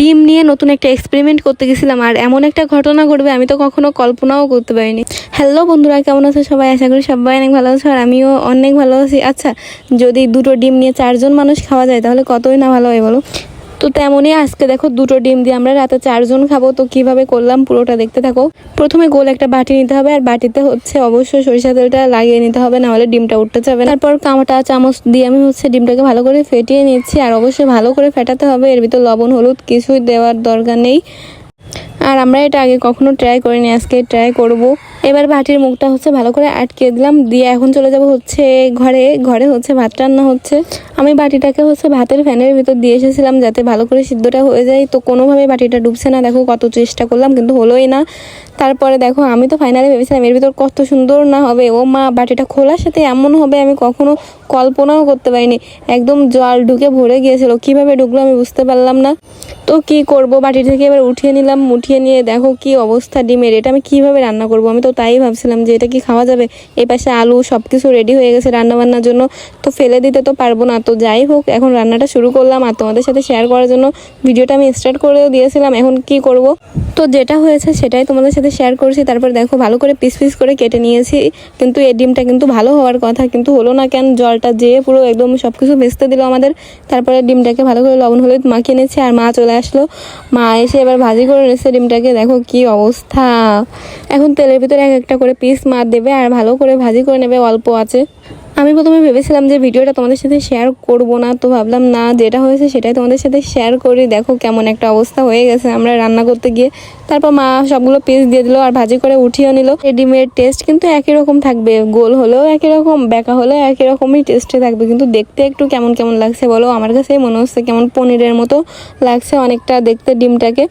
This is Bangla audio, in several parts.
ডিম নিয়ে নতুন একটা এক্সপেরিমেন্ট করতে গেছিলাম, আর এমন একটা ঘটনা ঘটবে আমি তো কখনো কল্পনাও করতে পারিনি। হ্যালো বন্ধুরা, কেমন আছো সবাই? আশা করি সবাই অনেক ভালো আছো, আর আমিও অনেক ভালো আছি। আচ্ছা যদি দুটো ডিম নিয়ে চারজন মানুষ খাওয়া যায়, তাহলে কতই না ভালো হয় বলো? তো তেমনই আজকে দেখো দুটো ডিম দিয়ে আমরা রাতে চারজন খাব। তো কীভাবে করলাম পুরোটা দেখতে থাকো। প্রথমে গোল একটা বাটি নিতে হবে, আর বাটিতে হচ্ছে অবশ্যই সরিষা তেলটা লাগিয়ে নিতে হবে না হলে ডিমটা উঠতে যাবে তারপর কামটা চামচ দিয়ে আমি হচ্ছে ডিমটাকে ভালো করে ফেটিয়ে নিচ্ছি, আর অবশ্যই ভালো করে ফেটাতে হবে। এর ভিতর লবণ, হলুদ কিছুই দেওয়ার দরকার নেই। আর আমরা এটা আগে কখনো ট্রাই করিনি, আজকে ট্রাই করব। এবার বাটির মুখটা হচ্ছে ভালো করে আটকে দিলাম। দিয়ে এখন চলে যাব হচ্ছে ঘরে। ঘরে হচ্ছে ভাত রান্না হচ্ছে। আমি বাটিটাকে হচ্ছে ভাতের ফ্যানের ভিতর দিয়ে এসেছিলাম যাতে ভালো করে সিদ্ধটা হয়ে যায়। তো কোনোভাবে বাটিটা ডুবছে না। দেখো কত চেষ্টা করলাম, কিন্তু হলোই না। তারপরে দেখো আমি তো ফাইনালি ভেবেছিলাম এর ভিতর কত সুন্দর না হবে। ও মা, বাটিটা খোলার সাথে এমন হবে আমি কখনো কল্পনাও করতে পারিনি। একদম জল ঢুকে ভরে গিয়েছিল। কীভাবে ঢুকলো আমি বুঝতে পারলাম না। তো কি করব? বাটি থেকে এবার উঠিয়ে নিলাম। উঠিয়ে নিয়ে দেখো কি অবস্থা ডিমের। এটা আমি কীভাবে রান্না করব? আমি তো তাই ভাবছিলাম যে এটা কি খাওয়া যাবে? এই পাশে আলু সব কিছু রেডি হয়ে গেছে রান্না বান্নার জন্য। তো ফেলে দিতে তো পারব না। তো যাই হোক, এখন রান্নাটা শুরু করলাম আর তোমাদের সাথে শেয়ার করার জন্য ভিডিওটা আমি স্টার্ট করেও দিয়েছিলাম। এখন কি করব? তো যেটা হয়েছে সেটাই তোমাদের সাথে শেয়ার করছি। তারপর দেখো, ভালো করে পিস পিস করে কেটে নিয়েছি। কিন্তু এই ডিমটা কিন্তু ভালো হওয়ার কথা, কিন্তু হলো না কেন? জলটা যেয়ে পুরো একদম সব কিছু ভেস্তে দিল আমাদের। তারপরে ডিমটাকে ভালো করে লবণ হলুদ মাখিয়ে নিয়েছে আর মা চলে আসলো। মা এসে এবার ভাজি করে নিয়েছে ডিমটাকে। দেখো কি অবস্থা। এখন তেলের ভিতরে এক একটা করে পিস মার দেবে আর ভালো করে ভাজি করে নেবে অল্প আছে। আমি প্রথমে ভেবেছিলাম যে ভিডিওটা তোমাদের সাথে শেয়ার করব না, তো ভাবলাম না, যেটা হয়েছে সেটাই তোমাদের সাথে শেয়ার করি। দেখো কেমন একটা অবস্থা হয়ে গেছে, আমরা রান্না করতে গিয়ে। তারপর মা সবগুলো পিস দিয়ে দিল আর ভাজি করে উঠিয়ে নিল। ডিমের টেস্ট কিন্তু একই রকম থাকবে, গোল হলেও একই রকম, বেঁকা হলেও একই রকমই টেস্টে থাকবে। কিন্তু দেখতে একটু কেমন কেমন লাগছে বলো? আমার কাছে মনে হচ্ছে কেমন পনিরের মতো লাগছে অনেকটা দেখতে ডিমটাকে।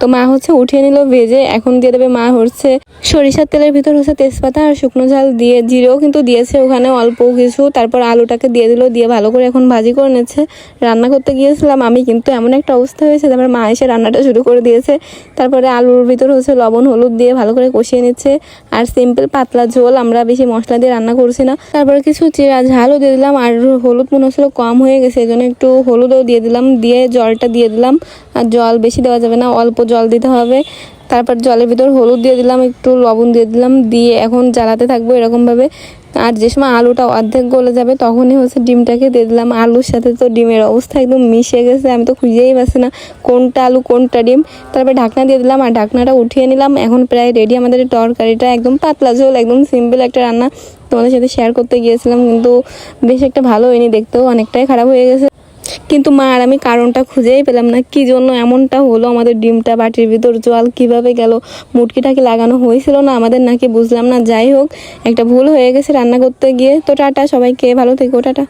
তো মা হচ্ছে উঠিয়ে নিল ভেজে, এখন দিয়ে দেবে মা হচ্ছে সরিষার তেলের ভিতর হচ্ছে তেজপাতা আর শুকনো ঝাল দিয়ে, জিরেও কিন্তু দিয়েছে ওখানে অল্প কিছু, তারপর আলুটাকে দিয়ে দিল, দিয়ে ভালো করে এখন ভাজি করে নিচ্ছে। রান্না করতে গিয়েছিলাম আমি, কিন্তু এমন একটা অবস্থা হয়েছে, তারপর মা এসে রান্নাটা শুরু করে দিয়েছে। তারপরে আলুর ভিতর হচ্ছে লবণ, হলুদ দিয়ে ভালো করে কষিয়ে নিচ্ছে। আর সিম্পল পাতলা ঝোল, আমরা বেশি মশলা দিয়ে রান্না করছি না। তারপরে কিছু চিরা ঝালও দিয়ে দিলাম, আর হলুদ মনে হচ্ছিল কম হয়ে গেছে এই জন্য একটু হলুদও দিয়ে দিলাম, দিয়ে জলটা দিয়ে দিলাম। আর জল বেশি দেওয়া যাবে না, অল্প জল দিতে হবে। তারপর জলের ভিতর হলুদ দিয়ে দিলাম, একটু লবণ দিয়ে দিলাম, দিয়ে এখন জ্বালাতে থাকব এরকমভাবে। আর যে সময় আলুটা অর্ধেক গলে যাবে, তখনই হচ্ছে ডিমটাকে দিয়ে দিলাম। আলুর সাথে তো ডিমের অবস্থা একদম মিশে গেছে, আমি তো খুঁজেই পাচ্ছি না কোনটা আলু, কোনটা ডিম। তারপরে ঢাকনা দিয়ে দিলাম আর ঢাকনাটা উঠিয়ে নিলাম। এখন প্রায় রেডি আমাদের তরকারিটা, একদম পাতলা ঝোল, একদম সিম্পল একটা রান্না। তোমাদের সাথে শেয়ার করতে গিয়েছিলাম, কিন্তু বেশ একটা ভালো হয়নি, দেখতেও অনেকটাই খারাপ হয়ে গেছে। কিন্তু মা আর আমি কারণটা খুঁজেই পেলাম না। কি জন্য এমনটা হলো? আমাদের ডিমটা বাটির ভিতর জল কীভাবে গেল? মুটকিটাকে লাগানো হয়েছিল না? আমাদের নাকি বুঝলাম না। যাই হোক, একটা ভুল হয়ে গেছে রান্না করতে গিয়ে। তো টাটা সবাইকে, ভালো থেকো, টাটা।